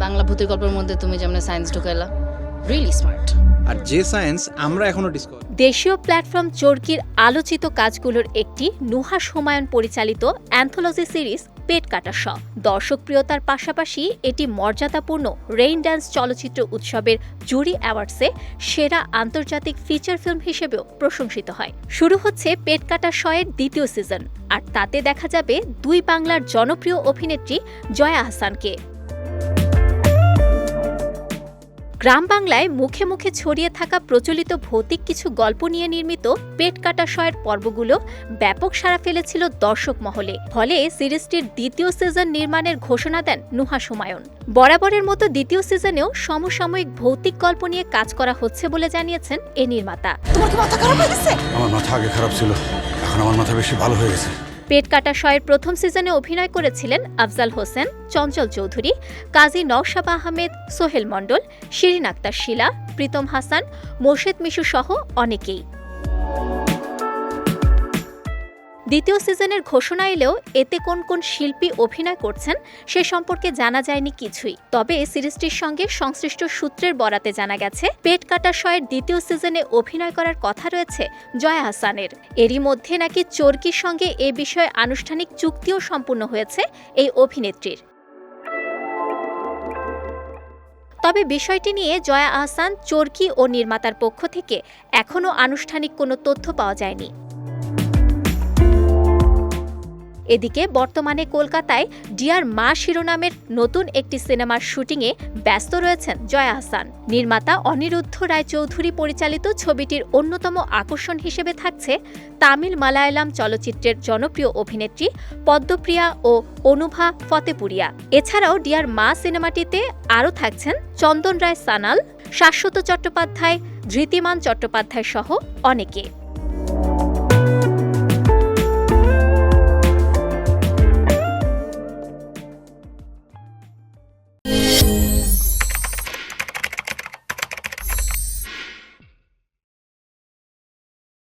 বাংলা ভূতের গল্পের মধ্যে তুমি যেমন সায়েন্স ঢুকাইলা রিয়েলি স্মার্ট আর যে সায়েন্স আমরা এখনও ডিসকভার দেশীয় প্ল্যাটফর্ম চরকির আলোচিত কাজগুলোর একটি নুহা হুমায়ুন পরিচালিত অ্যান্থোলজি সিরিজ পেট কাটা শ দর্শকপ্রিয়তার পাশাপাশি এটি মর্যাদাপূর্ণ রেইন ড্যান্স চলচ্চিত্র উৎসবের জুরি অ্যাওয়ার্ডসে সেরা আন্তর্জাতিক ফিচার ফিল্ম হিসেবেও প্রশংসিত হয়। শুরু হচ্ছে পেট কাটা শয়ের দ্বিতীয় সিজন আর তাতে দেখা যাবে দুই বাংলার জনপ্রিয় অভিনেত্রী জয়া আহসানকে গ্রাম বাংলায় মুখে মুখে ছড়িয়ে থাকা প্রচলিত ভৌতিক কিছু গল্প নিয়ে নির্মিত পেট কাটা শয়ের পর্বগুলো ব্যাপক সাড়া ফেলেছিল দর্শক মহলে। ফলে সিরিজটির দ্বিতীয় সিজন নির্মাণের ঘোষণা দেন নুহা সুমায়ন বরাবরের মতো দ্বিতীয় সিজনেও সমসাময়িক ভৌতিক গল্প নিয়ে কাজ করা হচ্ছে বলে জানিয়েছেন এ নির্মাতা। আমার মাথা আগে খারাপ ছিল এখন আমার মাথা বেশি ভালো হয়ে গেছে। পেট কাটা শয়ের প্রথম সিজনে অভিনয় করেছিলেন আফজাল হোসেন, চঞ্চল চৌধুরী, কাজী নওশাব আহমেদ, সোহেল মণ্ডল, শিরিন আক্তার শিলা, প্রীতম হাসান, মোর্শেদ মিশু সহ অনেকেই। দ্বিতীয় সিজনের ঘোষণা এলেও এতে কোন কোন শিল্পী অভিনয় করছেন সে সম্পর্কে জানা যায়নি কিছুই। তবে সিরিজটির সঙ্গে সংশ্লিষ্ট সূত্রের বরাতে জানা গেছে, পেট কাটা শয়ের দ্বিতীয় সিজনে অভিনয় করার কথা রয়েছে জয়া হাসানের। এরই মধ্যে নাকি চরকির সঙ্গে এ বিষয়ে আনুষ্ঠানিক চুক্তিও সম্পূর্ণ হয়েছে এই অভিনেত্রীর। তবে বিষয়টি নিয়ে জয়া আহসান চরকি ও নির্মাতার পক্ষ থেকে এখনও আনুষ্ঠানিক কোনো তথ্য পাওয়া যায়নি। এদিকে বর্তমানে কলকাতায় ডিয়ার মা শিরোনামের নতুন একটি সিনেমার শুটিংয়ে ব্যস্ত রয়েছেন জয়া হাসান। নির্মাতা অনিরুদ্ধ রায় চৌধুরী পরিচালিত ছবিটির অন্যতম আকর্ষণ হিসেবে থাকছে তামিল মালায়ালাম চলচ্চিত্রের জনপ্রিয় অভিনেত্রী পদ্মপ্রিয়া ও অনুভা ফতেপুরিয়া। এছাড়াও ডিয়ার মা সিনেমাটিতে আরও থাকছেন চন্দন রায় সানাল, শাশ্বত চট্টোপাধ্যায়, ধৃতিমান চট্টোপাধ্যায় সহ অনেকে।